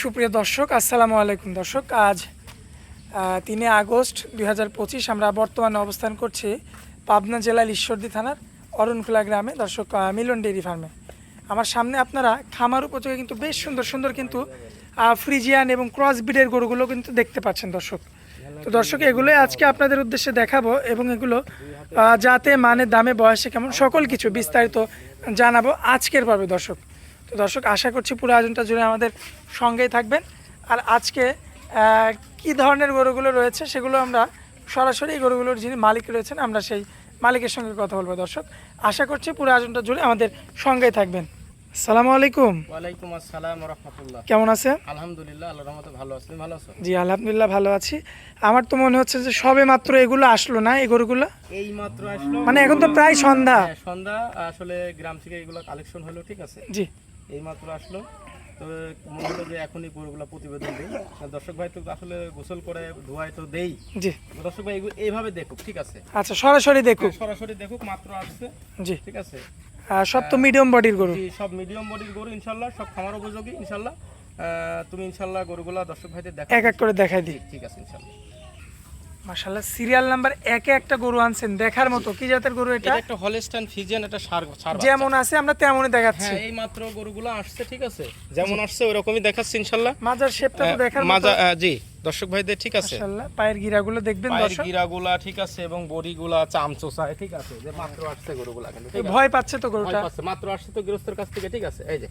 সুপ্রিয় দর্শক, আসসালামু আলাইকুম দর্শক। আজ তিনে আগস্ট দু হাজার পঁচিশ আমরা বর্তমানে অবস্থান করছি পাবনা জেলার ঈশ্বরদী থানার অরণখোলা গ্রামে। দর্শক মিলন ডেইরি ফার্মে। আমার সামনে আপনারা খামার উপযোগে কিন্তু বেশ সুন্দর সুন্দর কিন্তু ফ্রিজিয়ান এবং ক্রস ব্রিডের গরুগুলো কিন্তু দেখতে পাচ্ছেন দর্শক। তো দর্শক, এগুলোই আজকে আপনাদের উদ্দেশ্যে দেখাবো এবং এগুলো যাতে মানে দামে, বয়সে কেমন সকল কিছু বিস্তারিত জানাব আজকের পর্বে দর্শক। তো দর্শক আশা করছি পুরো আয়োজনটা জুড়ে আমাদের সঙ্গেই থাকবেন। আর আজকে কি ধরনের গরুগুলো রয়েছে সেগুলো আমরা সরাসরি এই গরুগুলোর যিনি মালিক রয়েছেন আমরা সেই মালিকের সঙ্গে কথা বলব দর্শক। আশা করছি পুরো আয়োজনটা জুড়ে আমাদের সঙ্গেই থাকবেন। সালামু আলাইকুম। ওয়ালাইকুম আসসালাম রহমতুল্লাহ। কেমন আছেন? আলহামদুলিল্লাহ আল্লাহ রহমতে ভালো আছি। ভালো আছো? জি আলহামদুলিল্লাহ ভালো আছি। আমার তো মনে হচ্ছে যে সবে মাত্র এগুলো আসলো না এই গরুগুলো? এই মাত্র আসলো। মানে এখন তো প্রায় সন্ধ্যা। হ্যাঁ, সন্ধ্যা আসলে গ্রাম থেকে এগুলো কালেকশন হলো ঠিক আছে? জি। এই মাত্র আসলো। তো মনে হলো যে এখনই গরুগুলো প্রতিবেদন দিই। দর্শক ভাই তো আসলে গোসল করে ধোয়াই তো দেই। জি। দর্শক ভাই এইভাবে দেখুক ঠিক আছে? আচ্ছা সরাসরি দেখুক। সরাসরি দেখুক মাত্র আসছে। জি। ঠিক আছে? সব তো মিডিয়াম বডির গরু? জি, সব মিডিয়াম বডির গরু ইনশাল্লাহ সব খামার উপযোগী ইনশাল্লাহ। আহ, তুমি ইনশাল্লাহ গরুগুলা দর্শক ভাইদের দেখো এক এক করে দেখাই দিই। ঠিক আছে ইনশাল্লাহ। মাশাল্লাহ সিরিয়াল নাম্বার একে একটা গরু আনছেন দেখার মতো। কি জাতের গরু এটা? এটা একটা হলস্টাইন ফিজিয়ান একটা সার সার যেমন আছে আমরা তেমনই দেখাচ্ছি। হ্যাঁ এই মাত্র গরুগুলো আসছে ঠিক আছে? যেমন আসছে ওরকমই দেখাচ্ছে ইনশাল্লাহ মাজার শেপটা তো দেখার মতো। মাজা জি দর্শক ভাইদের ঠিক আছে। মাশাল্লাহ পায়ের গিরাগুলো দেখবেন পায়ের দর্শক। গিরাগুলা ঠিক আছে এবং বডিগুলা চামচোসায় ঠিক আছে যে মাত্র আসছে গরুগুলা কিন্তু ভয় পাচ্ছে তো ভয় গরুটা পাচ্ছে, মাত্র আসছে তো গৃহস্থের কাছ থেকে ঠিক আছে এই যে।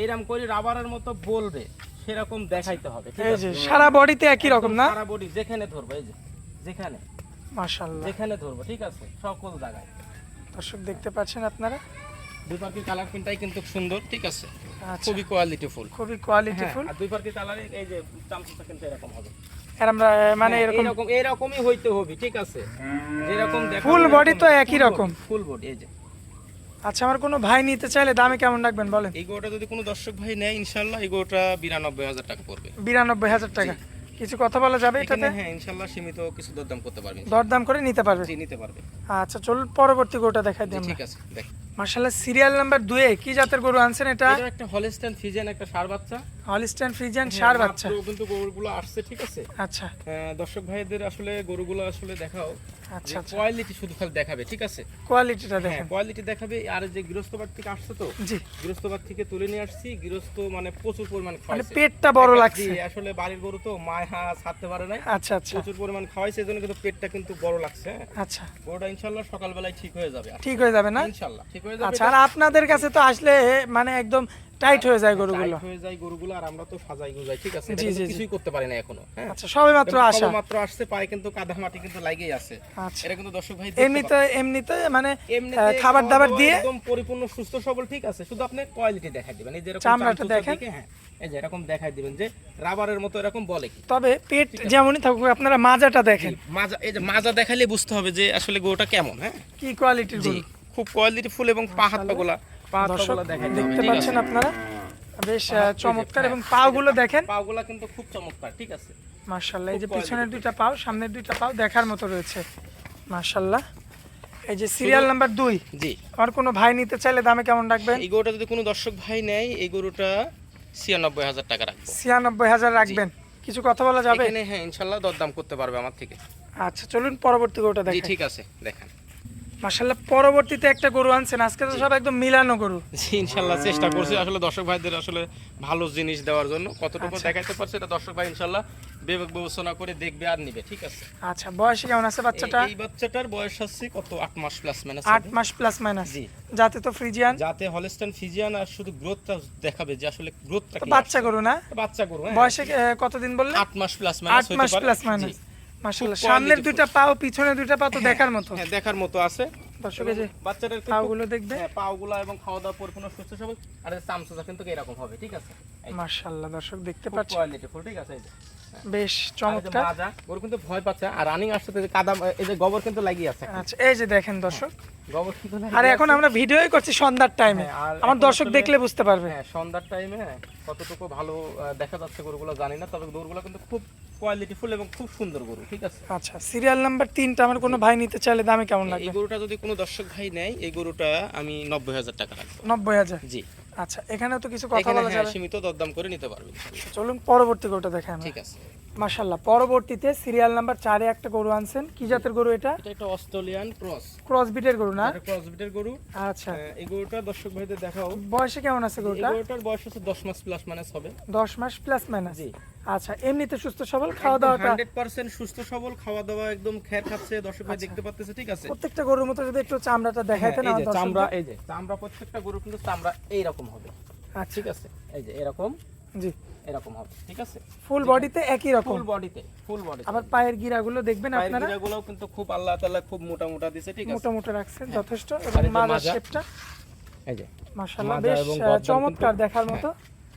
এইরকম করে রাবারের মতো বলবে। সেরকম দেখাইতে হবে এই যে সারা বডিতে একই রকম না? সারা বডি যেখানে ধরবো এই যে যেখানে। মাশাল্লাহ যেখানে ধরবো ঠিক আছে? সকল জায়গায়। দর্শক দেখতে পাচ্ছেন আপনারা? দুই পার্টি কালার প্রিন্টটাই কিন্তু সুন্দর ঠিক আছে? আচ্ছা। খুবই কোয়ালিটি ফুল খুবই কোয়ালিটিফুল আর দুই পার্টি কালারে এই যে চামচোসা কিন্তু এরকম হবে। মানে হ্যাঁ, এরকম এরকম এরকমই হইতে হবে ঠিক আছে? যেরকম এরকম- body তো একই রকম। ফুল বডি এই যে। আচ্ছা আমার কোনো ভাই নিতে চাইলে দামে কেমন রাখবেন বলেন? এই গোটা যদি কোনো দর্শক ভাই নেয় ইনশাল্লাহ এই গোটা বিরানব্বই হাজার টাকা পড়বে। বিরানব্বই হাজার টাকা। কিছু কথা বলা যাবে এটাতে? হ্যাঁ ইনশাল্লাহ সীমিত কিছু দরদাম করতে পারবে দরদাম করে নিতে পারবে? জি নিতে পারবে। আচ্ছা চল পরবর্তী গরুটা দেখাই দিই ঠিক আছে দেখ। মার্শাল্লাহ সিরিয়াল নাম্বার দুয়ে কি জাতের গরু আনছেন এটা? এটা একটা হলস্টাইন ফিজেন একটা সার বাচ্চা। হলিস্টাইন ফ্রিজিয়ান সার হ্যাঁ, বাচ্চা। কিন্তু গরুগুলো আসছে ঠিক আছে? আচ্ছা। দর্শক ভাইদের আসলে গরুগুলো আসলে দেখাও। আচ্ছা আচ্ছা। কোয়ালিটি শুধু খালি দেখাবে ঠিক আছে? কোয়ালিটিটা হ্যাঁ দেখেন। কোয়ালিটি দেখাবে। আর যে থেকে আসছে তো জি। থেকে তুলে নিয়ে আসছি। গৃহস্থ মানে প্রচুর পরিমাণ মানে খাওয়াইছে। পেটটা বড় লাগছে। আসলে বাড়ির গরু তো মায়া ছাড়তে পারে নাই। আচ্ছা আচ্ছা। প্রচুর পরিমাণ খাওয়াইছে এজন্য কিন্তু পেটটা কিন্তু বড় লাগছে হ্যাঁ। আচ্ছা। গরুটা ইনশাল্লাহ সকালবেলায় ঠিক হয়ে যাবে। ঠিক হয়ে যাবে না? ইনশাল্লাহ ঠিক হয়ে যাবে। আচ্ছা আর আপনাদের কাছে তো আসলে মানে একদম টাইট হয়ে যায় গরুগুলো। হয়ে যায় গরুগুলো আর আমরা তো সাজাই গুজাই ঠিক আছে। কিছুই করতে পারি না এখনও হ্যাঁ? আচ্ছা সবে মাত্র আসা। মাত্র আসছে পায়ে কিন্তু কাদা মাটি কিন্তু লাগেই আছে। আচ্ছা। এটা কিন্তু দর্শক ভাই এমনিতে এমনিতে মানে খাবার দাবার দিয়ে একদম পরিপূর্ণ সুস্থ সবল ঠিক আছে? শুধু আপনি কোয়ালিটি দেখাই দিবেন। এই যে এরকম চামড়াটা দেখেন। হ্যাঁ এই যে এরকম দেখাই দিবেন যে রাবারের মতো এরকম বলে কি। তবে পেট যেমনই থাকুক আপনারা মাজাটা দেখেন। মাজা এই যে মাজা দেখালে বুঝতে হবে যে আসলে গরুটা কেমন হ্যাঁ? কি কোয়ালিটির গরু। খুব কোয়ালিটি ফুল এবং পা হাত পাগুলা। পা হাত দর্শক দেখতে পাচ্ছেন আপনারা? বেশ চমৎকার হ্যাঁ, এবং পাগুলো দেখেন। পাগুলা কিন্তু খুব চমৎকার ঠিক আছে। মার্শাল্লাহ এই যে পিছনের দুইটা পাও সামনের দুইটা পাও দেখার মতো রয়েছে। মার্শাল্লাহ এই যে সিরিয়াল নাম্বার দুই। জি। আমার কোনো ভাই নিতে চাইলে দামে কেমন রাখবেন? এই গরুটা যদি কোনো দর্শক ভাই নেয় এই গরুটা ছিয়ানব্বই হাজার টাকা রাখব। ছিয়ানব্বই হাজার রাখবেন। কিছু কথা বলা যাবে? হ্যাঁ ইনশাল্লাহ দরদাম করতে পারবে আমার থেকে। আচ্ছা চলুন পরবর্তী গরুটা জি দেখেন ঠিক আছে দেখেন। মার্শাল্লাহ পরবর্তীতে একটা গরু আনছেন। আজকে তো সব একদম মিলানো গরু। ইনশাল্লাহ চেষ্টা করছি আসলে দর্শক ভাইদের আসলে ভালো জিনিস দেওয়ার জন্য। কতটুকু আচ্ছা। দেখাইতে পারছে এটা দর্শক ভাই ইনশাল্লাহ বিবেক বিবেচনা করে দেখবে আর নিবে ঠিক আছে? আচ্ছা বয়সে কেমন আছে বাচ্চাটা? এই- বাচ্চাটার বয়স আছে কত? আট মাস প্লাস মাইনাস আট মাস প্লাস মাইনাস জি। যাতে তো ফ্রিজিয়ান। যাতে হলস্টাইন ফিজিয়ান আর শুধু গ্রোথটা দেখাবে যে আসলে গ্রোথটা বাচ্চা গরু না? বাচ্চা গরু হ্যাঁ। বয়সে কতদিন বললেন? আট মাস প্লাস মাইনাস মাস প্লাস মাইনাস মাশাআল্লাহ সামনের দুইটা পাও পিছনে দুইটা পা তো দেখার মতো। হ্যাঁ দেখার মতো আছে। দর্শক এই যে বাচ্চাটার পাও পাগুলো দেখবে। হ্যাঁ পাগুলা এবং খাওয়া দাওয়া পরিপূর্ণ সুস্থ সবল। আর চামচটা কিন্তু এরকম হবে ঠিক আছে? মাশাআল্লাহ দর্শক দেখতে পাচ্ছেন কোয়ালিটি ফুল ঠিক আছে? এই যে। বেশ চমৎকার। কিন্তু ভয় পাচ্ছে। আর রানিং আসছে কাদা এই যে গোবর কিন্তু লাগিয়ে আছে আচ্ছা এই যে দেখেন দর্শক। গোবর কিন্তু আর এখন আমরা ভিডিওই করছি সন্ধ্যার টাইমে হ্যাঁ, আমার দর্শক দেখলে বুঝতে পারবে। হ্যাঁ সন্ধ্যার টাইমে কতটুকু ভালো দেখা যাচ্ছে গরুগুলো জানি না তবে গরুগুলো কিন্তু খুব কোয়ালিটি ফুল এবং খুব সুন্দর গরু ঠিক আছে? আচ্ছা সিরিয়াল নাম্বার তিনটা আমার কোনো ভাই নিতে চাইলে দামে কেমন এই গরুটা যদি কোনো দর্শক ভাই নেয় এই গরুটা আমি নব্বই হাজার টাকা রাখব। নব্বই হাজার। জি। আচ্ছা এখানেও তো কিছু কথা বলা হ্যাঁ যাবে? সীমিত দরদাম করে নিতে পারবেন। চলুন পরবর্তী কোটা দেখে আমরা। ঠিক আছে। মাশাল্লাহ পরবর্তীতে সিরিয়াল নাম্বার চারে একটা গরু আনছেন। কি জাতের গরু এটা? এটা একটা অস্ট্রেলিয়ান ক্রস। ক্রস বিটের গরু না? ক্রস বিটের গরু। আচ্ছা। এই গরুটা দর্শক ভাইদের দেখাও। বয়সে কেমন আছে গরুটা? গরুটার বয়স হচ্ছে দশ মাস প্লাস মাইনাস হবে। দশ মাস প্লাস মাইনাস জি। আচ্ছা এমনিতে সুস্থ সবল খাওয়া দাওয়াটা হান্ড্রেড পার্সেন্ট সুস্থ সবল খাওয়া দাওয়া একদম খ্যার খাচ্ছে দর্শক ভাই দেখতে পাচ্ছে ঠিক আছে? প্রত্যেকটা গরুর মতো যদি একটু চামড়াটা দেখাইতেন হ্যাঁ, এই যে চামড়া এই যে চামড়া প্রত্যেকটা গরু কিন্তু চামড়া এইরকম হবে। আচ্ছা। ঠিক আছে? এই যে এরকম। জি। এরকম হবে ঠিক আছে? ফুল বডিতে একই রকম? ফুল বডিতে ফুল বডি আবার পায়ের গিরাগুলো দেখবেন আপনারা? গিরাগুলোও কিন্তু খুব আল্লাহ তাআলা খুব মোটা মোটা দিছে ঠিক আছে? মোটা মোটা রাখছেন যথেষ্ট। এবং মাজার মাজা। শেপটা এই যে মাশাআল্লাহ বেশ চমৎকার দেখার হ্যাঁ। মতো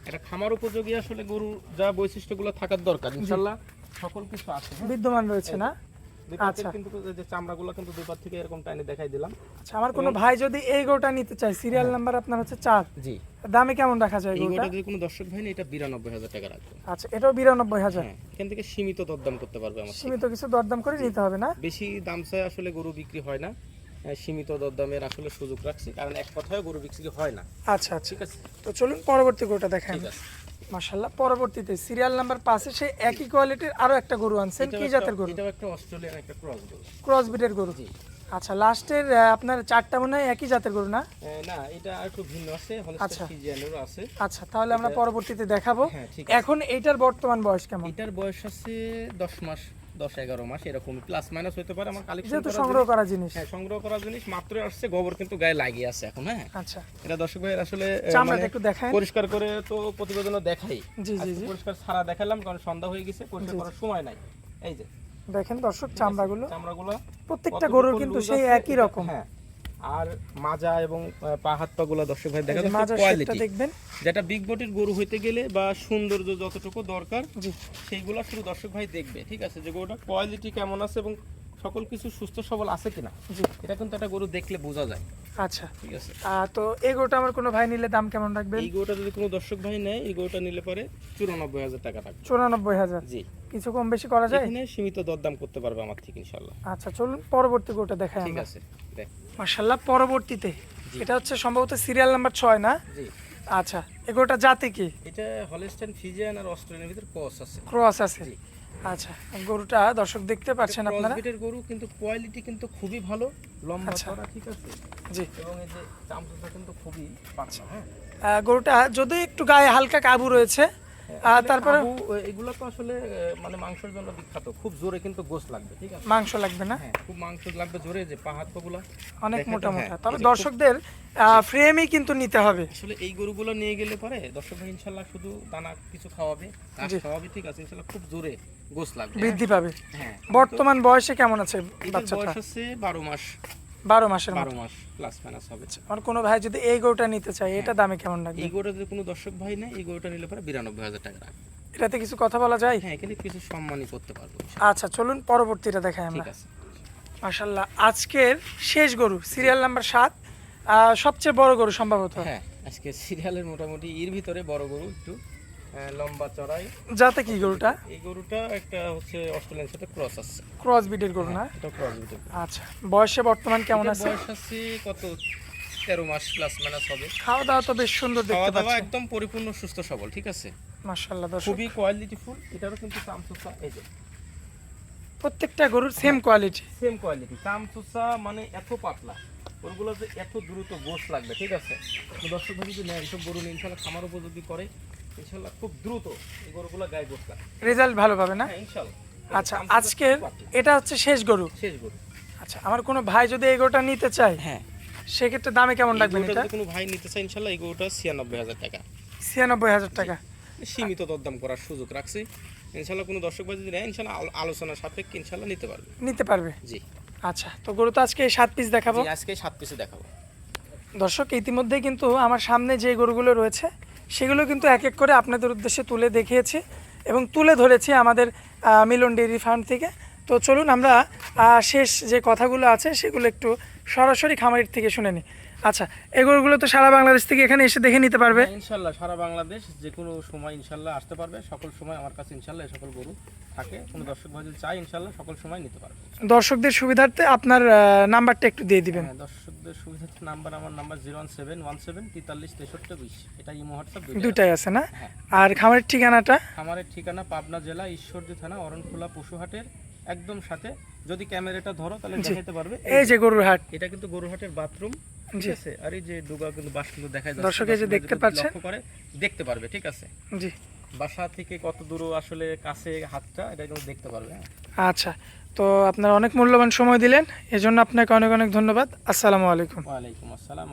এটা খামার উপযোগী আসলে গরু যা বৈশিষ্ট্যগুলো থাকার দরকার ইনশাআল্লাহ সকল কিছু আছে হ্যাঁ? বিদ্যমান রয়েছে না। কিন্তু যে চামড়াগুলো কিন্তু দুই থেকে এরকম টাইনে দেখাই দিলাম। আচ্ছা আমার কোনো ভাই যদি এই গরুটা নিতে চায় সিরিয়াল নাম্বার আপনার হচ্ছে চার। জি। দামে কেমন রাখা যায় এই গরুটা? গরুটা যদি কোনো দর্শক ভাই এটা বিরানব্বই হাজার টাকা রাখবে। আচ্ছা এটাও হ্যাঁ এখান থেকে সীমিত দরদাম করতে পারবে আমার সীমিত কিছু দরদাম করে নিতে হবে না? বেশি দাম চাই আসলে গরু বিক্রি হয় না। হ্যাঁ, সীমিত দরদামের আসলে সুযোগ রাখছি কারণ এক কথায় গরু বিক্রি হয় না। আচ্ছা আচ্ছা। ঠিক আছে? তো চলুন পরবর্তী গরুটা দেখাই ঠিক আছে। মাশাল্লাহ পরবর্তীতে সিরিয়াল নাম্বার সে একই কোয়ালিটির আরও একটা গরু আনছেন কি জাতের গরু? এটাও একটা অস্ট্রেলিয়ান একটা ক্রস গরু ক্রস বিটের গরু। জি। আচ্ছা লাস্টের আপনার চারটা মনে হয় একই জাতের গরু না? না এটা একটু ভিন্ন আছে আচ্ছা। আছে। আচ্ছা তাহলে আমরা পরবর্তীতে দেখাবো। হ্যাঁ এখন এটার বর্তমান বয়স কেমন? এটার বয়স আছে দশ মাস। দশ এগারো মাস এরকম প্লাস মাইনাস হতে পারে আমার কালেকশন যেহেতু সংগ্রহ করা জিনিস। হ্যাঁ সংগ্রহ করা জিনিস মাত্র আসছে গোবর কিন্তু গায়ে লাগিয়ে আছে এখন হ্যাঁ। আচ্ছা। এটা দর্শক ভাইয়ের আসলে চামড়াটা মানে একটু দেখায় পরিষ্কার করে তো প্রতিবেদনও দেখাই। জি জি জি। পরিষ্কার সারা দেখালাম কারণ সন্ধ্যা হয়ে গেছে পরিষ্কার করার সময় নাই। এই যে। দেখেন দর্শক চামড়াগুলো। চামড়াগুলো প্রত্যেকটা গরুর কিন্তু সেই একই রকম। হ্যাঁ। আর মাজা এবং পা হাত দর্শক ভাই দেখা যাচ্ছে কোয়ালিটি দেখবেন। যেটা বিগ বটির গরু হইতে গেলে বা সৌন্দর্য যতটুকু দরকার সেইগুলো শুধু দর্শক ভাই দেখবে ঠিক আছে? যে গরুটা কোয়ালিটি কেমন আছে এবং সকল কিছু সুস্থ সবল আছে কিনা? এটা কিন্তু একটা গরু দেখলে বোঝা যায়। আচ্ছা। ঠিক আছে। তো এই গরুটা আমার কোনো ভাই নিলে দাম কেমন রাখবেন? এই গরুটা যদি কোনো দর্শক ভাই নেয় এই গরুটা নিলে পরে চুরানব্বই হাজার টাকা রাখবে। চুরানব্বই হাজার? জি। কিছু কম বেশি করা যায়? এখানে সীমিত দরদাম করতে পারবে আমার থেকে ইনশাল্লাহ আচ্ছা চলুন পরবর্তী গরুটা দেখাই ঠিক আছে মার্শাল্লাহ পরবর্তীতে। এটা হচ্ছে সম্ভবত সিরিয়াল নাম্বার ছয় না? জি। আচ্ছা এই গরুটা জাতি কি? এটা হলস্টাইন ফিজিয়ান আর অস্ট্রেলিয়ার ভিতরে ক্রস আছে। ক্রস আছে। আচ্ছা গরুটা দর্শক দেখতে পাচ্ছেন আপনারা? ক্রসবিটের গরু কিন্তু কোয়ালিটি কিন্তু খুবই ভালো লম্বা আচ্ছা। চড়া ঠিক আছে? জি। এবং এই যে চামচটা কিন্তু খুবই পাঁচা হ্যাঁ? আহ, গরুটা যদি একটু গায়ে হালকা কাবু রয়েছে আহ, তারপরে এগুলো তো আসলে মানে মাংসের জন্য বিখ্যাত। খুব জোরে কিন্তু গোস লাগবে ঠিক আছে? মাংস লাগবে না? হ্যাঁ খুব মাংস লাগবে জোরে যে পা হাত পাগুলা অনেক মোটা হ্যাঁ, মোটা। তবে দর্শকদের ফ্রেমই কিন্তু নিতে হবে। আসলে এই গরুগুলো নিয়ে গেলে পরে দর্শক ইনশাল্লাহ শুধু দানা কিছু খাওয়াবে খাওয়াবে ঠিক আছে ইনশাল্লাহ খুব জোরে গোস লাগবে। বৃদ্ধি পাবে। হ্যাঁ বর্তমান বয়সে কেমন আছে বাচ্চাটা? বয়স হচ্ছে বারো মাস। বারো মাসের বারো মাস প্লাস মাইনাস হবে। আমার কোনো ভাই যদি এই গরুটা নিতে চায় এটা দামে কেমন লাগবে? এই গরুটা যদি কোনো দর্শক ভাই নেয় এই গরুটা নিলে পরে বিরানব্বই হাজার টাকা। রাখবে এটাতে কিছু কথা বলা যায়? হ্যাঁ এখানে কিছু সম্মানই করতে পারব। আচ্ছা চলুন পরবর্তীটা দেখাই আমরা। মাশাল্লাহ আজকের শেষ গরু সিরিয়াল নাম্বার সাত। সবচেয়ে বড় গরু সম্ভবত। হ্যাঁ আজকে সিরিয়ালের মোটামুটি এর ভিতরে বড় গরু একটু লম্বা চড়াই। যাতে কি গরুটা? এই গরুটা একটা হচ্ছে অস্ট্রেলিয়ান সাথে ক্রস আছে। ক্রস বিটের গরু না? এটা ক্রস বিটের আচ্ছা বয়সে বর্তমান কেমন আছে? বয়স আছে কত? তেরো মাস প্লাস মাইনাস হবে। খাওয়া দাওয়া তো বেশ সুন্দর খাওয়া দাওয়া একদম পরিপূর্ণ সুস্থ সবল ঠিক আছে? মাশাল্লাহ দর্শক। খুবই এটারও কিন্তু চামচুসা এই যে। প্রত্যেকটা গরুর সেম কোয়ালিটি সেম কোয়ালিটি চামচুসা মানে এত পাতলা। ওগুলো যে এত দ্রুত গোস লাগবে ঠিক আছে? দর্শক ভাই যদি নেয় এইসব গরু নিয়ে ইনশাল্লাহ খামার উপযোগী করে। ইনশাল্লাহ খুব দ্রুত এই গরুগুলো গায়ে গোস রেজাল্ট ভালো পাবে না? হ্যাঁ ইনশাল্লাহ। আচ্ছা আজকের এটা হচ্ছে শেষ গরু? শেষ গরু। আচ্ছা আমার কোনো ভাই যদি এই গরুটা নিতে চায় হ্যাঁ। সেক্ষেত্রে দামে কেমন রাখবেন এটা? যদি কোনো ভাই নিতে চায় ইনশাল্লাহ এই গরুটা ছিয়ানব্বই হাজার টাকা। ছিয়ানব্বই হাজার টাকা। সীমিত দরদাম করার সুযোগ রাখছি। ইনশাল্লাহ কোনো দর্শক ভাই যদি নেয় ইনশাল্লাহ আলোচনা সাপেক্ষে ইনশাল্লাহ নিতে পারবে। নিতে পারবে? জি। আচ্ছা তো গরু তো আজকে সাত পিস দেখাবো। আজকে সাত পিসে দেখাবো। দর্শক ইতিমধ্যে কিন্তু আমার সামনে যে গরুগুলো রয়েছে সেগুলো কিন্তু এক এক করে আপনাদের উদ্দেশ্যে তুলে দেখিয়েছি এবং তুলে ধরেছি আমাদের মিলন ডেয়ারি ফার্ম থেকে। তো চলুন আমরা শেষ যে কথাগুলো আছে সেগুলো একটু সরাসরি খামারির থেকে শুনে নিই। আচ্ছা এই গরুগুলো তো সারা বাংলাদেশ থেকে এখানে এসে দেখে নিতে পারবে। হ্যাঁ, ইনশাল্লাহ সারা বাংলাদেশ যে কোনো সময় ইনশাল্লাহ আসতে পারবে। সকল সময় আমার কাছে ইনশাল্লাহ এই সকল গরু থাকে। কোনো দর্শক ভাই যদি চাই ইনশাল্লাহ সকল সময় নিতে পারবে। দর্শকদের সুবিধার্থে আপনার নাম্বারটা একটু দিয়ে দিবেন। হ্যাঁ দর্শকদের সুবিধার্থে নাম্বার আমার number zero one seven one seven তেতাল্লিশ তেষট্টি বিশ। এটা ইমো হোয়াটসঅ্যাপ। দুটাই আছে না? হ্যাঁ। আর খামারের ঠিকানাটা? আমাদের ঠিকানা পাবনা জেলা ঈশ্বরদী থানা অরণখোলা পশুহাটের একদম সাথে। যদি ক্যামেরাটা ধরো তাহলে। দেখাতে পারবে। এই যে গরুর হাট। এটা কিন্তু গরুহাটের বাথরুম। ঠিক। আছে? আর এই যে ডোগা কিন্তু বাস কিন্তু দেখা যায় দর্শক এই যে দেখতে পাচ্ছেন। লক্ষ্য করে দেখতে পারবে ঠিক আছে? জি। বাসা থেকে কত দূর আসলে কাছে হাতটা এটা কিন্তু দেখতে পারবে হ্যাঁ। আচ্ছা তো আপনারা অনেক মূল্যবান সময় দিলেন এজন্য আপনাকে অনেক অনেক ধন্যবাদ। আসসালামু আলাইকুম। ওয়ালাইকুম আসসালাম